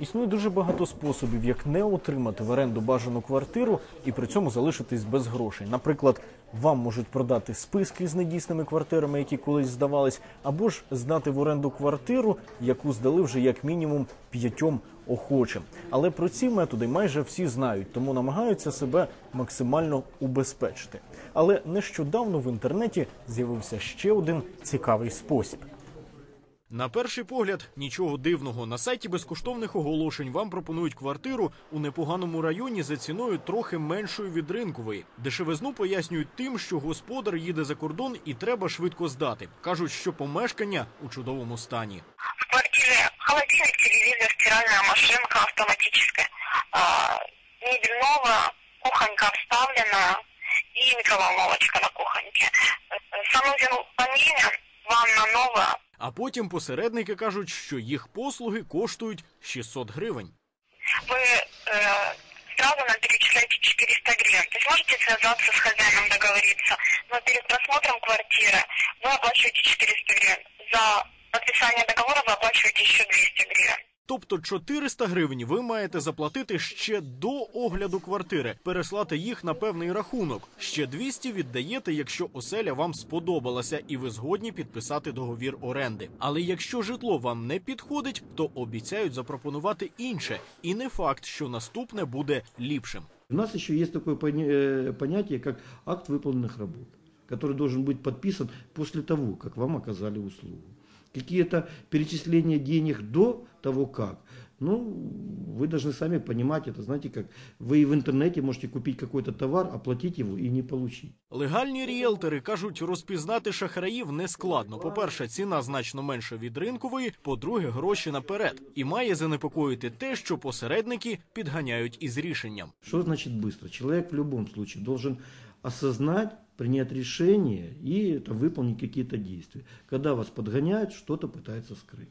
Існує дуже багато способів, як не отримати в оренду бажану квартиру і при цьому залишитись без грошей. Наприклад, вам можуть продати списки з недійсними квартирами, які колись здавались, або ж здати в оренду квартиру, яку здали вже як мінімум п'ятьом охочим. Але про ці методи майже всі знають, тому намагаються себе максимально убезпечити. Але нещодавно в інтернеті з'явився ще один цікавий спосіб. На перший погляд нічого дивного. На сайті безкоштовних оголошень вам пропонують квартиру у непоганому районі за ціною трохи меншою від ринкової. Дешевизну пояснюють тим, що господар їде за кордон і треба швидко здати. кажуть, що помешкання у чудовому стані. В квартире холодильник, телевизор, стиральная машинка автоматическая, а, мебель новая, кухонька вставлена и микроволновочка на кухоньке. Э, Санузел поменен, ванна новая. А потім посередники кажуть, що їх послуги коштують 600 гривень. Вы э, сразу нам перечисляете 400 гривен. То есть можете связаться с хозяином, договориться. Но перед просмотром квартиры вы оплачиваете 400 гривен. За подписание договора вы оплачиваете еще 200 гривен. Тобто 400 гривень ви маєте заплатити ще до огляду квартири, переслати їх на певний рахунок. Ще 200 віддаєте, якщо оселя вам сподобалася, і ви згодні підписати договір оренди. Але якщо житло вам не підходить, то обіцяють запропонувати інше, і не факт, що наступне буде ліпшим. У нас еще есть такое поня- э, понятие, как акт выполненных работ, который должен быть подписан после того, как вам оказали услугу. Какие-то перечисления денег до того, как, ну, вы должны сами понимать это, знаете, как вы и в интернете можете купить какой-то товар, оплатить его и не получить. Легальні ріелтори кажуть, розпізнати шахраїв не складно. По-перше, ціна значно менша від ринкової. По-друге, гроші наперед. І має занепокоїти те, що посередники підганяють із рішенням. Что значит быстро? Человек в любом случае должен осознать, принять решение и это, выполнить какие-то действия. Когда вас подгоняют, что-то пытаются скрыть.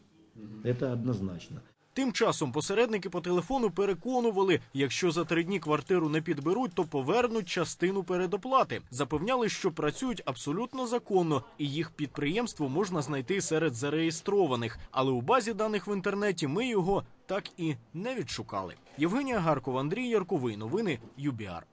Это однозначно. Тим часом посередники по телефону переконували, якщо за три дні квартиру не підберуть, то повернуть частину передоплати. Запевняли, що працюють абсолютно законно, і їх підприємство можна знайти серед зареєстрованих. Але у базі даних в інтернеті ми його так і не відшукали. Євгенія Гаркова, Андрій Ярковий. Новини ЮБІАР.